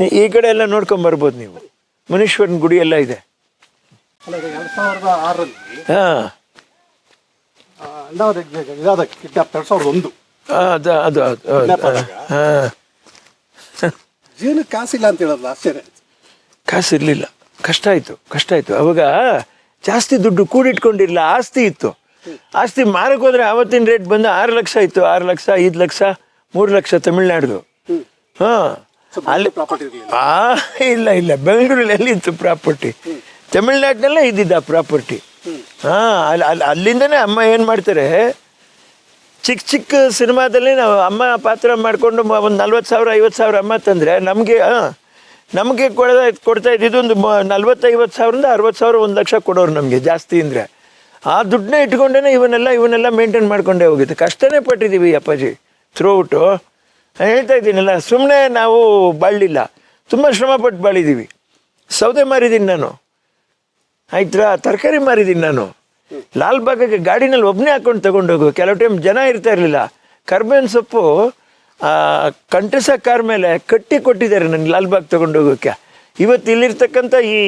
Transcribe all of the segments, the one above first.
ಈ ಕಡೆ ಎಲ್ಲ ನೋಡ್ಕೊಂಡ್ ಬರ್ಬೋದು ನೀವು. ಮುನೀಶ್ವರನ ಗುಡಿ ಎಲ್ಲ ಇದೆ. ಎರಡ್ ಸಾವಿರದ ಆರರಲ್ಲಿ ಹಾ. ಅಣ್ಣಾವ್ರ ಇದಾದ ಕಿಡ್ನಾಪ್ ಎರಡ್ ಸಾವಿರದ ಒಂದು. ಅದು ಅದು? ಹಾ. ಜೀವನ ಕಾಸಿಲ್ಲ ಅಂತ ಹೇಳೋದು ಆಶ್ಚರ್ಯ ಕಾಸು ಇರಲಿಲ್ಲ ಕಷ್ಟ ಆಯಿತು ಕಷ್ಟ ಆಯ್ತು. ಅವಾಗ ಜಾಸ್ತಿ ದುಡ್ಡು ಕೂಡಿಟ್ಕೊಂಡಿರಲಿಲ್ಲ ಆಸ್ತಿ ಇತ್ತು. ಆಸ್ತಿ ಮಾರಕ್ಕೆ ಹೋದ್ರೆ ಆವತ್ತಿನ ರೇಟ್ ಬಂದು ಆರು ಲಕ್ಷ ಇತ್ತು. ಆರು ಲಕ್ಷ ಐದು ಲಕ್ಷ ಮೂರು ಲಕ್ಷ ತಮಿಳ್ನಾಡ್ದು. ಹಾಂ. ಅಲ್ಲಿ ಪ್ರಾಪರ್ಟಿ ಆ ಇಲ್ಲ ಇಲ್ಲ. ಬೆಂಗಳೂರಲ್ಲಿ ಎಲ್ಲಿತ್ತು ಪ್ರಾಪರ್ಟಿ ತಮಿಳ್ನಾಡಿನಲ್ಲೇ ಇದ್ದಿದ್ದ ಪ್ರಾಪರ್ಟಿ ಹಾಂ ಅಲ್ಲಿ ಅಲ್ಲಿ ಅಲ್ಲಿಂದನೇ ಅಮ್ಮ ಏನು ಮಾಡ್ತಾರೆ? ಚಿಕ್ಕ ಚಿಕ್ಕ ಸಿನಿಮಾದಲ್ಲಿ ನಾವು ಅಮ್ಮ ಪಾತ್ರ ಮಾಡಿಕೊಂಡು ಒಂದು ನಲ್ವತ್ತು ಸಾವಿರ ಐವತ್ತು ಸಾವಿರ ಅಮ್ಮ ತಂದರೆ ನಮಗೆ ನಮಗೆ ಕೊಡ ಕೊಡ್ತಾ ಇದ್ದಿದ್ದು ಒಂದು ನಲ್ವತ್ತೈವತ್ತು ಸಾವಿರದಿಂದ ಅರವತ್ತು ಸಾವಿರ ಒಂದು ಲಕ್ಷ ಕೊಡೋರು ನಮಗೆ ಜಾಸ್ತಿ ಅಂದರೆ. ಆ ದುಡ್ಡನ್ನ ಇಟ್ಕೊಂಡೇ ಇವನ್ನೆಲ್ಲ ಇವನ್ನೆಲ್ಲ ಮೇಂಟೈನ್ ಮಾಡ್ಕೊಂಡೇ ಹೋಗಿತ್ತು ಕಷ್ಟನೇ ಪಟ್ಟಿದ್ದೀವಿ ಅಪ್ಪಾಜಿ. ಥ್ರೂ ಔಟು ಹೇಳ್ತಾ ಇದ್ದೀನಲ್ಲ ಸುಮ್ಮನೆ ನಾವು ಬಾಳಲಿಲ್ಲ. ತುಂಬ ಶ್ರಮಪಟ್ಟು ಬಾಳಿದ್ದೀವಿ ಸೌದೆ ಮಾರಿದ್ದೀನಿ ನಾನು. ಆಯ್ತಾ ತರಕಾರಿ ಮಾರಿದ್ದೀನಿ ನಾನು. ಲಾಲ್ಬಾಗ್ಗೆ ಗಾಡಿನಲ್ಲಿ ಒಬ್ಬನೇ ಹಾಕೊಂಡು ತಗೊಂಡೋಗು ಕೆಲವು ಟೈಮ್ ಜನ ಇರ್ತಾ ಇರಲಿಲ್ಲ. ಕರ್ಬೇವಿನ ಸೊಪ್ಪು ಆ, ಕಂಠಸ ಕಾರ್ ಮೇಲೆ ಕಟ್ಟಿ ಕೊಟ್ಟಿದ್ದಾರೆ ನನಗೆ ಲಾಲ್ಬಾಗ್ ತಗೊಂಡೋಗೋಕ್ಕೆ. ಇವತ್ತು ಇಲ್ಲಿರ್ತಕ್ಕಂಥ ಈ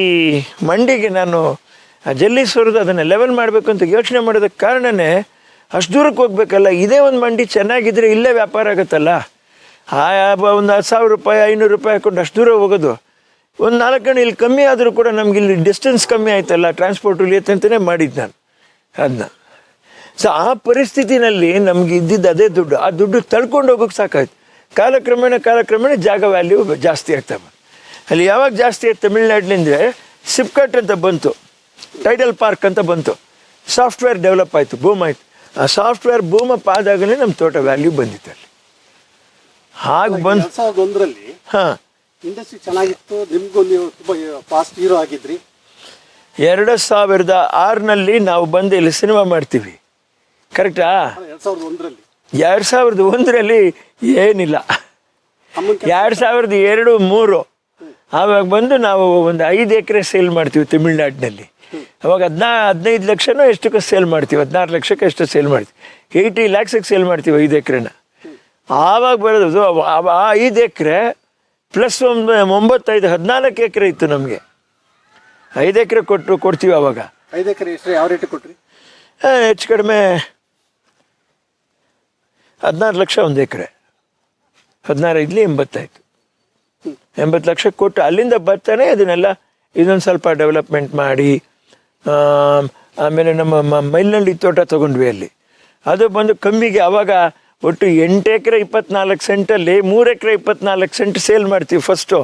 ಮಂಡಿಗೆ ನಾನು ಜಲ್ಲಿ ಸುರಿದು ಅದನ್ನು ಲೆವೆಲ್ ಮಾಡಬೇಕು ಅಂತ ಯೋಚನೆ ಮಾಡೋದಕ್ಕೆ ಕಾರಣನೇ ಅಷ್ಟು ದೂರಕ್ಕೆ ಹೋಗ್ಬೇಕಲ್ಲ. ಇದೇ ಒಂದು ಮಂಡಿ ಚೆನ್ನಾಗಿದ್ದರೆ ಇಲ್ಲೇ ವ್ಯಾಪಾರ ಆಗುತ್ತಲ್ಲ. ಆ ಒಂದು ಹತ್ತು ಸಾವಿರ ರೂಪಾಯಿ, ಐನೂರು ರೂಪಾಯಿ ಹಾಕೊಂಡು ಅಷ್ಟು ದೂರ ಹೋಗೋದು. ಒಂದು ನಾಲ್ಕು ಗಂಟೆ ಇಲ್ಲಿ ಕಮ್ಮಿ ಆದರೂ ಕೂಡ ನಮ್ಗೆ ಇಲ್ಲಿ ಡಿಸ್ಟೆನ್ಸ್ ಕಮ್ಮಿ ಆಯ್ತಲ್ಲ ಟ್ರಾನ್ಸ್ಪೋರ್ಟ್ ಅಂತಲೇ ಮಾಡಿದ್ದು ನಾನು ಅದನ್ನ ಸೊ ಆ ಪರಿಸ್ಥಿತಿನಲ್ಲಿ ನಮ್ಗೆ ಇದ್ದಿದ್ದು ಅದೇ ದುಡ್ಡು. ಆ ದುಡ್ಡು ತಳ್ಕೊಂಡು ಹೋಗೋಕೆ ಸಾಕಾಯ್ತು. ಕಾಲಕ್ರಮೇಣ ಕಾಲಕ್ರಮೇಣ ಜಾಗ ವ್ಯಾಲ್ಯೂ ಜಾಸ್ತಿ ಆಗ್ತವೆ ಅಲ್ಲಿ ಯಾವಾಗ ಜಾಸ್ತಿ ಆಯ್ತು ತಮಿಳ್ನಾಡಿನಿಂದ ಸಿಪ್ಕಟ್ ಅಂತ ಬಂತು ಟೈಡಲ್ ಪಾರ್ಕ್ ಅಂತ ಬಂತು. ಸಾಫ್ಟ್ವೇರ್ ಡೆವಲಪ್ ಆಯಿತು ಬೂಮ್ ಆಯಿತು. ಆ ಸಾಫ್ಟ್ವೇರ್ ಬೂಮಪ್ ಆದಾಗಲೇ ನಮ್ಮ ತೋಟ ವ್ಯಾಲ್ಯೂ ಬಂದಿತ್ತು ಹಾಗೆ ಬಂದು ಎರಡ್ ಸಾವಿರದ ಒಂದರಲ್ಲಿ ಹಾಂ. ಇಂಡಸ್ಟ್ರಿ ಚೆನ್ನಾಗಿತ್ತು ನಿಮ್ಗೂ ನೀವು ತುಂಬಾ ಫಾಸ್ಟ್ ಹೀರೋ ಆಗಿದ್ರಿ. ಎರಡು ಸಾವಿರದ ಆರ್ನಲ್ಲಿ ನಾವು ಬಂದು ಇಲ್ಲಿ ಸಿನಿಮಾ ಮಾಡ್ತೀವಿ. ಕರೆಕ್ಟಾ ಎರಡು ಸಾವಿರದ ಒಂದರಲ್ಲಿ. ಎರಡು ಸಾವಿರದ ಒಂದರಲ್ಲಿ ಏನಿಲ್ಲ. ಅಮ್ಮನ ಎರಡು ಸಾವಿರದ ಎರಡು ಮೂರು. ಆವಾಗ ಬಂದು ನಾವು ಒಂದು ಐದು ಎಕರೆ ಸೇಲ್ ಮಾಡ್ತೀವಿ ತಮಿಳ್ನಾಡಿನಲ್ಲಿ. ಅವಾಗ ಹದಿನಾ ಹದಿನೈದು ಲಕ್ಷನೂ ಎಷ್ಟಕ್ಕೆ ಸೇಲ್ ಮಾಡ್ತೀವಿ ಹದಿನಾರು ಲಕ್ಷಕ್ಕೆ ಎಷ್ಟು ಸೇಲ್ ಮಾಡ್ತೀವಿ. ಏಯ್ಟಿ ಲ್ಯಾಕ್ಸಿಗೆ ಸೇಲ್ ಮಾಡ್ತೀವಿ ಐದು ಎಕರೆನ. ಆವಾಗ ಆ ಐದು ಎಕರೆ ಪ್ಲಸ್ ಒಂದು ಒಂಬತ್ತೈದು ಹದಿನಾಲ್ಕು ಎಕರೆ ಇತ್ತು ನಮಗೆ. ಐದು ಎಕರೆ ಕೊಟ್ಟು ಕೊಡ್ತೀವಿ ಆವಾಗ ಐದು ಎಕರೆ ಎಷ್ಟು ಯಾವ ರೇಟ್ ಕೊಟ್ರಿ? ಹೆಚ್ಚು ಕಡಿಮೆ ಹದಿನಾರು ಲಕ್ಷ ಒಂದು ಎಕರೆ. ಹದಿನಾರು ಇದ್ಲಿ ಎಂಬತ್ತಾಯ್ತು ಎಂಬತ್ತು ಲಕ್ಷ ಕೊಟ್ಟು ಅಲ್ಲಿಂದ ಬರ್ತಾನೆ ಅದನ್ನೆಲ್ಲ ಇದೊಂದು ಸ್ವಲ್ಪ ಡೆವಲಪ್ಮೆಂಟ್ ಮಾಡಿ ಆಮ್, ಆಮೇಲೆ ನಮ್ಮ ಮ- ಮೈಲ್ನಳ್ಳಿ ತೋಟ ತಗೊಂಡ್ವಿ ಅಲ್ಲಿ. ಅದು ಬಂದು ಕಮ್ಮಿಗೆ ಅವಾಗ ಒಟ್ಟು ಎಂಟು ಎಕರೆ ಇಪ್ಪತ್ನಾಲ್ಕು ಸೆಂಟಲ್ಲಿ ಮೂರು ಎಕರೆ ಇಪ್ಪತ್ನಾಲ್ಕು ಸೆಂಟ್ ಸೇಲ್ ಮಾಡ್ತೀವಿ ಫಸ್ಟು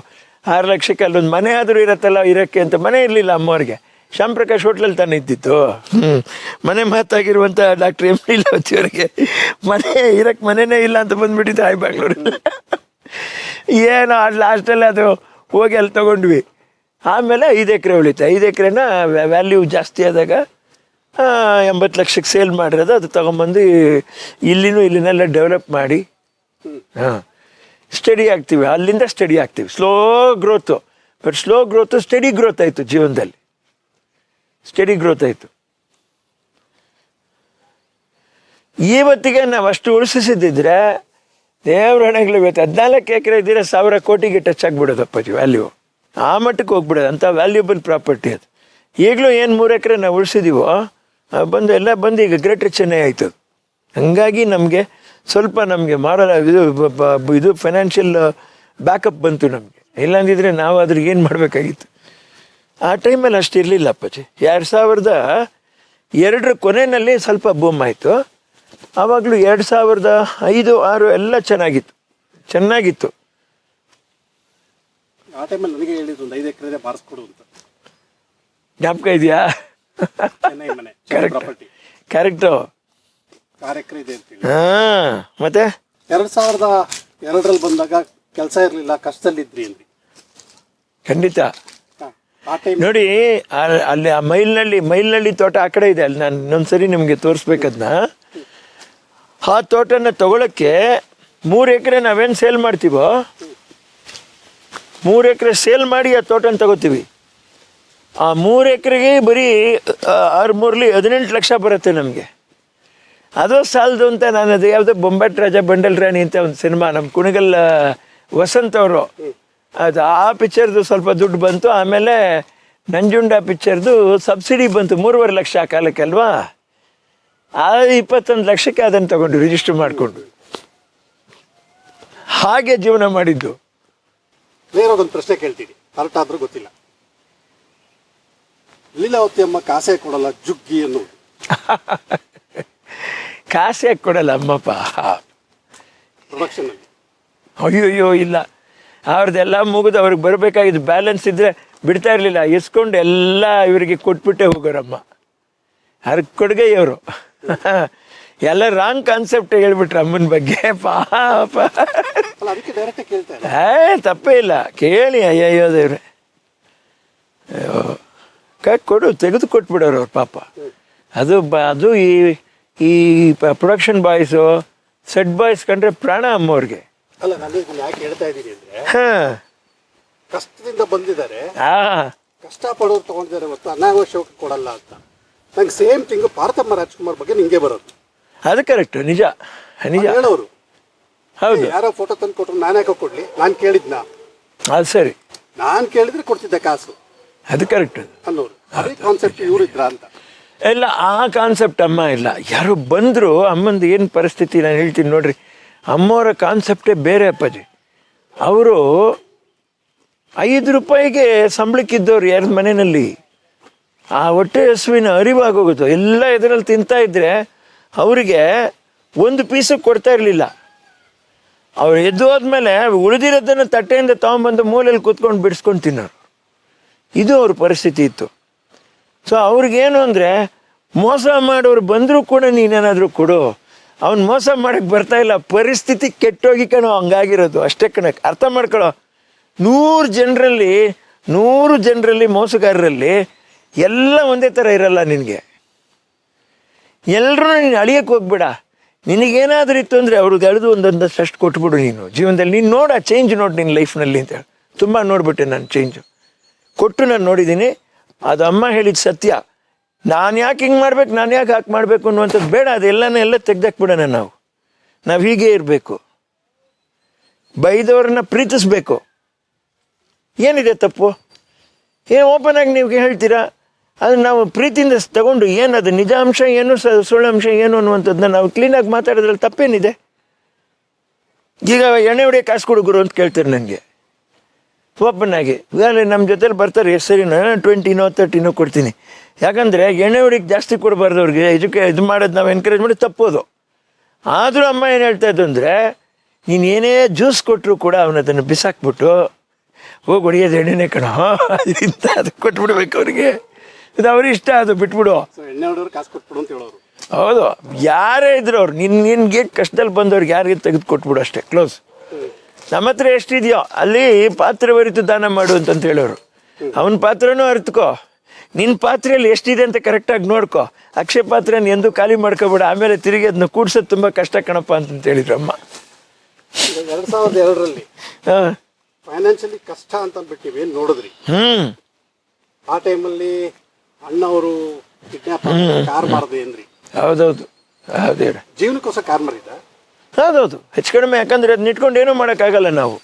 ಆರು ಲಕ್ಷಕ್ಕೆ ಅಲ್ಲೊಂದು ಮನೆ ಆದರೂ ಇರತ್ತಲ್ಲ ಇರೋಕ್ಕೆ ಅಂತ ಮನೆ ಇರಲಿಲ್ಲ ಅಮ್ಮವ್ರಿಗೆ. ಶ್ಯಾಮ್ ಪ್ರಕಾಶ್ ಹೋಟ್ಲಲ್ಲಿ ತಾನೇ ಇದ್ದಿತ್ತು ಹ್ಞೂ ಮನೆ ಮಾತಾಗಿರುವಂಥ ಡಾಕ್ಟರ್ ಎಂ ಲೀಲಾವತಿಯವರಿಗೆ ಮನೆ ಇರೋಕ್ಕೆ ಮನೆನೇ ಇಲ್ಲ ಅಂತ ಬಂದುಬಿಟ್ಟಿದ್ದೆ ಆಯ್ ಬ್ಯಾಂಗ್ಳೂರಿಂದ ಏನೋ ಅದು ಲಾಸ್ಟಲ್ಲಿ ಅದು ಹೋಗಿ ಅಲ್ಲಿ ತಗೊಂಡ್ವಿ. ಆಮೇಲೆ ಐದು ಎಕರೆ ಉಳಿತು. ಐದು ಎಕರೆನ ವ್ಯಾಲ್ಯೂ ಜಾಸ್ತಿ ಆದಾಗ ಎಂಬತ್ತು ಲಕ್ಷಕ್ಕೆ ಸೇಲ್ ಮಾಡಿರೋದು, ಅದು ತಗೊಂಬಂದು ಇಲ್ಲಿನೂ ಇಲ್ಲಿನೆಲ್ಲ ಡೆವಲಪ್ ಮಾಡಿ. ಹಾಂ. ಸ್ಟಡಿ ಆಗ್ತೀವಿ. ಅಲ್ಲಿಂದ ಸ್ಟಡಿ ಆಗ್ತೀವಿ. Slow growth but slow growth steady growth ಆಯಿತು ಜೀವನದಲ್ಲಿ. ಸ್ಟಡಿ ಗ್ರೋತ್ ಆಯಿತು. ಇವತ್ತಿಗೆ ನಾವು ಅಷ್ಟು ಉಳಿಸಿದ್ರೆ ದೇವ್ರ ಹಣಗಳು ಇವತ್ತು ಹದಿನಾಲ್ಕು ಎಕರೆ ಇದ್ದರೆ ಸಾವಿರ ಕೋಟಿಗೆ ಟಚ್ ಆಗಿಬಿಡೋದಪ್ಪಾಜಿ ವ್ಯಾಲ್ಯೂ ಆ ಮಟ್ಟಕ್ಕೆ ಹೋಗ್ಬಿಡೋದು. ಅಂಥ ವ್ಯಾಲ್ಯೂಬಲ್ ಪ್ರಾಪರ್ಟಿ ಅದು. ಈಗಲೂ ಏನು ಮೂರು ಎಕರೆ ನಾವು ಉಳಿಸಿದೀವೋ ಬಂದು ಎಲ್ಲ ಬಂದು ಈಗ ಗ್ರೇಟರ್ ಚೆನ್ನೈ ಆಯಿತು. ಹಾಗಾಗಿ ನಮಗೆ ಸ್ವಲ್ಪ ನಮಗೆ ಮಾಡಲ್ಲ ಇದು ಇದು ಫೈನಾನ್ಷಿಯಲ್ ಬ್ಯಾಕಪ್ ಬಂತು ನಮಗೆ. ಇಲ್ಲಾಂದಿದ್ರೆ ನಾವು ಅದ್ರಿಗೆ ಏನು ಮಾಡಬೇಕಾಗಿತ್ತು? ಆ ಟೈಮಲ್ಲಿ ಅಷ್ಟು ಇರಲಿಲ್ಲ ಅಪ್ಪಾಜಿ. ಎರಡು ಸಾವಿರದ ಎರಡರ ಕೊನೆಯಲ್ಲಿ ಸ್ವಲ್ಪ ಬೂಮ್ ಆಯಿತು. ಆವಾಗಲೂ ಎರಡು ಸಾವಿರದ ಐದು ಆರು ಎಲ್ಲ ಚೆನ್ನಾಗಿತ್ತು. ಚೆನ್ನಾಗಿತ್ತು. ಆ ಟೈಮಲ್ಲಿ ನನಗೆ ಹೇಳಿದ್ರು ಒಂದು ಐದು ಎಕರೆ ಬಾರಿಸ್ಕೊಡು ಅಂತ. ಜ್ಞಾಪಕ ಇದೆಯಾ? ಚೆನ್ನೈ ಮನೆ. ಕರೆಕ್ಟ್ ಇದೆ ಅಂತೇಳಿ ಹಾಂ ಮತ್ತೆ? ಎರಡ್ ಸಾವಿರದ ಎರಡರಲ್ಲಿ ಬಂದಾಗ ಕೆಲಸ ಇರಲಿಲ್ಲ ಕಷ್ಟದಲ್ಲಿದ್ರಿ ಅಂದ್ರಿ ಖಂಡಿತ. ಹಾ. ಆ ಟೈಮ್ ನೋಡಿ ಆ- ಅಲ್ಲಿ ಆ ಮೈಲ್ನಳ್ಳಿ ಮೈಲ್ನಳ್ಳಿ ತೋಟ ಆ ಕಡೆ ಇದೆ. ಅಲ್ಲಿ ನಾನು ಇನ್ನೊಂದ್ಸರಿ ನಿಮಗೆ ತೋರಿಸ್ಬೇಕದ್ನ. ಆ ತೋಟನ ತಗೊಳಕ್ಕೆ ಮೂರು ಎಕರೆ ನಾವೇನು ಸೇಲ್ ಮಾಡ್ತೀವೋ? ಮೂರು ಎಕರೆ ಸೇಲ್ ಮಾಡಿ ಆ ತೋಟನ ತಗೋತೀವಿ. ಆ ಮೂರು ಎಕರೆಗೆ ಬರೀ ಆರು ಮೂರ್ಲಿ ಹದಿನೆಂಟು ಲಕ್ಷ ಬರುತ್ತೆ ನಮಗೆ. ಅದು ಸಾಲದು ಅಂತ ನಾನು ಅದು ಯಾವುದೋ ಬೊಂಬಾಟ್ ರಾಜ ಬಂಡಲ್ ರಾಣಿ ಅಂತ ಒಂದು ಸಿನಿಮಾ ನಮ್ಮ ಕುಣಿಗಲ್ ವಸಂತ್ ಅವರು. ಅದು ಆ ಪಿಕ್ಚರ್ದು ಸ್ವಲ್ಪ ದುಡ್ಡು ಬಂತು, ಆಮೇಲೆ ನಂಜುಂಡ ಪಿಕ್ಚರ್ದು ಸಬ್ಸಿಡಿ ಬಂತು, ಮೂರುವರೆ ಲಕ್ಷ ಆ ಕಾಲಕ್ಕೆ ಅಲ್ವಾ? ಆ ಇಪ್ಪತ್ತೊಂದು ಲಕ್ಷಕ್ಕೆ ಅದನ್ನು ತಗೊಂಡು ರಿಜಿಸ್ಟರ್ ಮಾಡಿಕೊಂಡು. ಹಾಗೆ ಜೀವನ ಮಾಡಿದ್ದು. ಪ್ರಶ್ನೆ ಕೇಳ್ತೀನಿ ಆದರೂ ಗೊತ್ತಿಲ್ಲ. ಲೀಲಾವತಿ ಅಮ್ಮ ಕಾಸೆ ಕೊಡಲ್ಲ ಜುಗ್ಗಿ ಅನ್ನೋದು. ಕಾಸೆ ಕೊಡಲ್ಲ ಅಮ್ಮಪ್ಪ ಪ್ರೊಡಕ್ಷನ್ ಅಯ್ಯೋ ಅಯ್ಯೋ ಇಲ್ಲ. ಅವ್ರದ್ದೆಲ್ಲ ಮುಗಿದು ಅವ್ರಿಗೆ ಬರಬೇಕಾಗಿದ್ದು ಬ್ಯಾಲೆನ್ಸ್ ಇದ್ರೆ ಬಿಡ್ತಾ ಇರಲಿಲ್ಲ. ಇಸ್ಕೊಂಡು ಎಲ್ಲ ಇವರಿಗೆ ಕೊಟ್ಬಿಟ್ಟೆ ಹೋಗೋರಮ್ಮ. ಅವ್ರ ಕೊಡುಗೆ ಇವರು ಎಲ್ಲ ರಾಂಗ್ ಕಾನ್ಸೆಪ್ಟ್ ಹೇಳ್ಬಿಟ್ರು ಅಮ್ಮನ ಬಗ್ಗೆ. ಪಾಪ. ಏ ತಪ್ಪೇ ಇಲ್ಲ. ಕೇಳಿ ಅಯ್ಯೋ ದೇವ್ರೆ. ಅಯ್ಯೋ ಕೈ ಕೊಡು ತೆಗೆದು ಕೊಟ್ಬಿಡೋರು ಅವ್ರು ಪಾಪ. ಅದು ಬ ಅದು ಈ ಈ ಪ್ರೊಡಕ್ಷನ್ ಬಾಯ್ಸು ಸೆಟ್ ಬಾಯ್ಸ್ ಕಂಡ್ರೆ ಪ್ರಾಣ ಅಮ್ಮವ್ರಿಗೆ. ಅಲ್ಲ ನಾನು ಇದನ್ನ ಯಾಕೆ ಹೇಳ್ತಾ ಇದ್ದೀನಿ ಅಂದ್ರೆ ಹಾಂ. ಕಷ್ಟದಿಂದ ಬಂದಿದ್ದಾರೆ. ಆ. ಕಷ್ಟ ಪಡೋರು ತಗೊಂಡಿದ್ದಾರೆ ಹೊತ್ತು ಅನಾವಶ್ಯಕ ಕೊಡಲ್ಲ ಅಂತ. ನಂಗೆ ಸೇಮ್ ಥಿಂಗ್ ಪಾರ್ಥಮ್ಮ ರಾಜ್ಕುಮಾರ್ ಬಗ್ಗೆ ನಿಂಗೆ ಬರೋದು. ಅದು ಕರೆಕ್ಟ್ ನಿಜ. ನಿಜ. ಅವ್ರು ಹೇಳೋರು. ಹೌದು. ಯಾರೋ ಫೋಟೋ ತಂದು ಕೊಟ್ರು ನಾನು ಯಾಕೆ ಕೊಡ್ಲಿ? ನಾನು ಕೇಳಿದ್ನ? ಅದು ಸರಿ. ನಾನು ಕೇಳಿದ್ರೆ ಕೊಡ್ತಿದ್ದೆ ಕಾಸು. ಅದು ಕರೆಕ್ಟ್ ಎಲ್ಲ ಕಾನ್ಸೆಪ್ಟ್ ಇವ್ರಿದ್ರ ಅಂತ. ಇಲ್ಲ ಆ ಕಾನ್ಸೆಪ್ಟ್ ಅಮ್ಮ ಇಲ್ಲ. ಯಾರು ಬಂದರು ಅಮ್ಮಂದು ಏನು ಪರಿಸ್ಥಿತಿ ನಾನು ಹೇಳ್ತೀನಿ ನೋಡ್ರಿ. ಅಮ್ಮವರ ಕಾನ್ಸೆಪ್ಟೇ ಬೇರೆ ಅಪ್ಪಾಜಿ. ಅವರು ಐದು ರೂಪಾಯಿಗೆ ಸಂಬಳಕ್ಕಿದ್ದವ್ರು ಯಾರ ಮನೆಯಲ್ಲಿ? ಆ ಹೊಟ್ಟೆ ಹಸುವಿನ ಅರಿವಾಗೋಗೋದು ಎಲ್ಲ ಇದರಲ್ಲಿ ತಿಂತಾ ಇದ್ರೆ ಅವರಿಗೆ ಒಂದು ಪೀಸು ಕೊಡ್ತಾ ಇರಲಿಲ್ಲ. ಅವ್ರು ಎದ್ದು ಹೋದ್ಮೇಲೆ ಉಳಿದಿರೋದನ್ನು ತಟ್ಟೆಯಿಂದ ತೊಗೊಂಬಂದು ಮೂಲೆಯಲ್ಲಿ ಕೂತ್ಕೊಂಡು ಬಿಡಿಸ್ಕೊಂಡು ತಿನ್ನೋರು. ಇದು ಅವ್ರ ಪರಿಸ್ಥಿತಿ ಇತ್ತು. ಸೊ ಅವ್ರಿಗೇನು ಅಂದರೆ, ಮೋಸ ಮಾಡೋರು ಬಂದರೂ ಕೂಡ ನೀನೇನಾದರೂ ಕೊಡು. ಅವ್ನು ಮೋಸ ಮಾಡೋಕ್ಕೆ ಬರ್ತಾ ಇಲ್ಲ, ಪರಿಸ್ಥಿತಿ ಕೆಟ್ಟೋಗಿ ಕಣೋ, ಹಂಗಾಗಿರೋದು. ಅಷ್ಟೇ ಕಣಕ್ಕೆ ಅರ್ಥ ಮಾಡ್ಕೊಳ್ಳೋ ನೂರು ಜನರಲ್ಲಿ ನೂರು ಜನರಲ್ಲಿ ಮೋಸಗಾರರಲ್ಲಿ ಎಲ್ಲ ಒಂದೇ ಥರ ಇರಲ್ಲ ನಿನಗೆ. ಎಲ್ಲರೂ ನೀನು ಅಳಿಯಕ್ಕೆ ಹೋಗ್ಬೇಡ. ನಿನಗೇನಾದರೂ ಇತ್ತು ಅಂದರೆ ಅವ್ರಿಗೆ ಎಳೆದು ಒಂದೊಂದಷ್ಟು ಅಷ್ಟು ಕೊಟ್ಬಿಡು ನೀನು. ಜೀವನದಲ್ಲಿ ನೀನು ನೋಡ ಚೇಂಜ್ ನೋಡಿ ನಿನ್ನ ಲೈಫ್ನಲ್ಲಿ ಅಂತ ಹೇಳಿ. ತುಂಬ ನೋಡಿಬಿಟ್ಟೆ ನಾನು ಚೇಂಜು ಕೊಟ್ಟು ನಾನು ನೋಡಿದ್ದೀನಿ. ಅದು ಅಮ್ಮ ಹೇಳಿದ ಸತ್ಯ. ನಾನು ಯಾಕೆ ಹಿಂಗೆ ಮಾಡ್ಬೇಕು, ನಾನು ಯಾಕೆ ಹಾಕಿ ಮಾಡಬೇಕು ಅನ್ನುವಂಥದ್ದು ಬೇಡ. ಅದೆಲ್ಲನ ಎಲ್ಲ ತೆಗ್ದಾಕ್ಬಿಡೋಣ ನಾವು. ನಾವು ಹೀಗೆ ಇರಬೇಕು. ಬೈದವ್ರನ್ನ ಪ್ರೀತಿಸ್ಬೇಕು. ಏನಿದೆ ತಪ್ಪು? ಏನು ಓಪನ್ ಆಗಿ ನೀವು ಹೇಳ್ತೀರಾ? ಅದು ನಾವು ಪ್ರೀತಿಯಿಂದ ತಗೊಂಡು ಏನದು ನಿಜಾಂಶ ಏನು, ಸ ಸುಳ್ಳಂಶ ಏನು ಅನ್ನುವಂಥದ್ದನ್ನ ನಾವು ಕ್ಲೀನಾಗಿ ಮಾತಾಡೋದ್ರಲ್ಲಿ ತಪ್ಪೇನಿದೆ? ಈಗ ಎಣ್ಣೆ ಹೊಡಿಯೋ ಕಾಸು ಕೊಡು ಗುರು ಅಂತ ಕೇಳ್ತೀರಿ ನನಗೆ ಓಪನ್ ಆಗಿ ನಮ್ಮ ಜೊತೆಲಿ ಬರ್ತಾರೆ ಎಷ್ಟು ಸರಿ ನಾನು ಟ್ವೆಂಟಿನೋ ತರ್ಟಿನೋ ಕೊಡ್ತೀನಿ. ಯಾಕಂದರೆ ಎಣ್ಣೆ ಹೊಡಿಗೆ ಜಾಸ್ತಿ ಕೊಡಬಾರ್ದು ಅವ್ರಿಗೆ. ಎಜುಕೇ ಇದು ಮಾಡೋದು ನಾವು ಎನ್ಕರೇಜ್ ಮಾಡಿ ತಪ್ಪೋದು. ಆದರೂ ಅಮ್ಮ ಏನು ಹೇಳ್ತಾ ಇದ್ದು ಅಂದರೆ ನೀನು ಏನೇ ಜ್ಯೂಸ್ ಕೊಟ್ಟರು ಕೂಡ ಅವನ ಅದನ್ನು ಬಿಸಾಕ್ಬಿಟ್ಟು ಹೋಗಿ ಹೊಡಿಯೋದು ಎಣ್ಣೆನೇ ಕಣೋ. ಇಂಥ ಅದು ಕೊಟ್ಬಿಡ್ಬೇಕು ಅವ್ರಿಗೆ. ಇದು ಅವ್ರಿಗೆ ಇಷ್ಟ ಅದು ಬಿಟ್ಬಿಡು. ಹೌದು. ಯಾರೇ ಇದ್ರು ಅವ್ರು. ನಿನ್ನ ನಿನ್ಗೆ ಕಷ್ಟದಲ್ಲಿ ಬಂದವ್ರಿಗೆ ಯಾರಿಗೆ ತೆಗೆದು ಕೊಟ್ಬಿಡು ಅಷ್ಟೇ. ಕ್ಲೋಸ್ ನಮ್ಮ ಹತ್ರ ಎಷ್ಟಿದೆಯೋ ಅಲ್ಲಿ ಪಾತ್ರೆ ಬರಿತು ದಾನ ಮಾಡು ಅಂತಂತ ಹೇಳೋರು. ಅವನ ಪಾತ್ರನೂ ಅರಿತುಕೋ. ನಿನ್ನ ಪಾತ್ರೆಯಲ್ಲಿ ಎಷ್ಟಿದೆ ಅಂತ ಕರೆಕ್ಟಾಗಿ ನೋಡ್ಕೋ. ಅಕ್ಷಯ ಪಾತ್ರೆನ ಎಂದು ಖಾಲಿ ಮಾಡ್ಕೋಬೇಡ ಆಮೇಲೆ ತಿರುಗಿ ಅದನ್ನ ಕೂಡ್ಸೋದು ತುಂಬ ಕಷ್ಟ ಕಣಪ್ಪ ಅಂತಂತ ಹೇಳಿದ್ರು ಅಮ್ಮ. ಎರಡ್ ಸಾವಿರದ ಎರಡರಲ್ಲಿ ಹಾಂ. ಫೈನಾನ್ಷಿಯಲಿ ಕಷ್ಟ ಅಂತ ಅಂದ್ಬಿಟ್ಟು ಏನು ನೋಡಿದ್ರಿ? ಹ್ಞೂ ಆ ಟೈಮಲ್ಲಿ ಅಣ್ಣವರು ಕಿಡ್ನಾಪ್ ಕಾರ್ ಮಾರದೆ ಏನ್ರಿ? ಹೌದೌದು. ಹೌದೇ ಜೀವನಕ್ಕೋಸ್ಕರ ಕಾರ್ ಮಾರಿದ ಹೌದೌದು. ಹೆಚ್ಚು ಕಡಿಮೆ ಯಾಕಂದರೆ ಅದನ್ನ ಇಟ್ಕೊಂಡು ಏನೂ ಮಾಡೋಕ್ಕಾಗಲ್ಲ ನಾವು.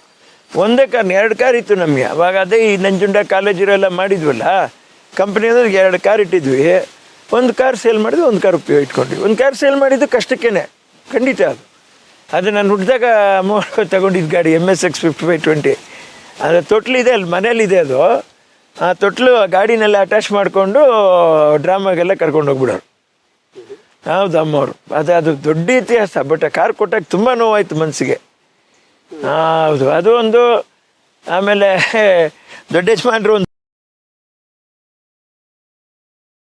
ಒಂದೇ ಕಾರ್ ಎರಡು ಕಾರ್ ಇತ್ತು ನಮಗೆ. ಅವಾಗ ಅದೇ ಈ ನಂಜುಂಡ ಕಾಲೇಜಿರೆಲ್ಲ ಮಾಡಿದ್ವಲ್ಲ ಕಂಪ್ನಿಯವ್ರಿಗೆ ಎರಡು ಕಾರ್ ಇಟ್ಟಿದ್ವಿ. ಒಂದು ಕಾರ್ ಸೇಲ್ ಮಾಡಿದ್ವಿ, ಒಂದು ಕಾರ್ ಉಪಯೋಗ ಇಟ್ಕೊಂಡ್ವಿ. ಒಂದು ಕಾರ್ ಸೇಲ್ ಮಾಡಿದ್ದು ಕಷ್ಟಕ್ಕೇನೆ. ಖಂಡಿತ ಅದು. ಅದು ನಾನು ಹುಟ್ಟಿದಾಗ ಅಮ್ಮ ತಗೊಂಡಿದ್ದು ಗಾಡಿ M S X fifty five twenty ಅದು ತೊಟ್ಲಿದೆ ಅಲ್ಲಿ ಮನೇಲಿದೆ ಅದು. ಆ ತೊಟ್ಲು ಗಾಡಿನೆಲ್ಲ ಅಟ್ಯಾಚ್ ಮಾಡಿಕೊಂಡು, ಡ್ರಾಮಾಗೆಲ್ಲ ಕರ್ಕೊಂಡು ಹೋಗ್ಬಿಡೋರು ಹೌದು ಅಮ್ಮವರು. ಅದೇ ಅದು ದೊಡ್ಡ ಇತಿಹಾಸ ಬಟ್ ಕಾರ್ ಕೊಟ್ಟಾಗ ತುಂಬ ನೋವಾಯ್ತು ಮನಸ್ಸಿಗೆ ಹೌದು, ಅದು ಒಂದು ಆಮೇಲೆ ದೊಡ್ಡ ಯಜಮಾನ್ರು ಒಂದು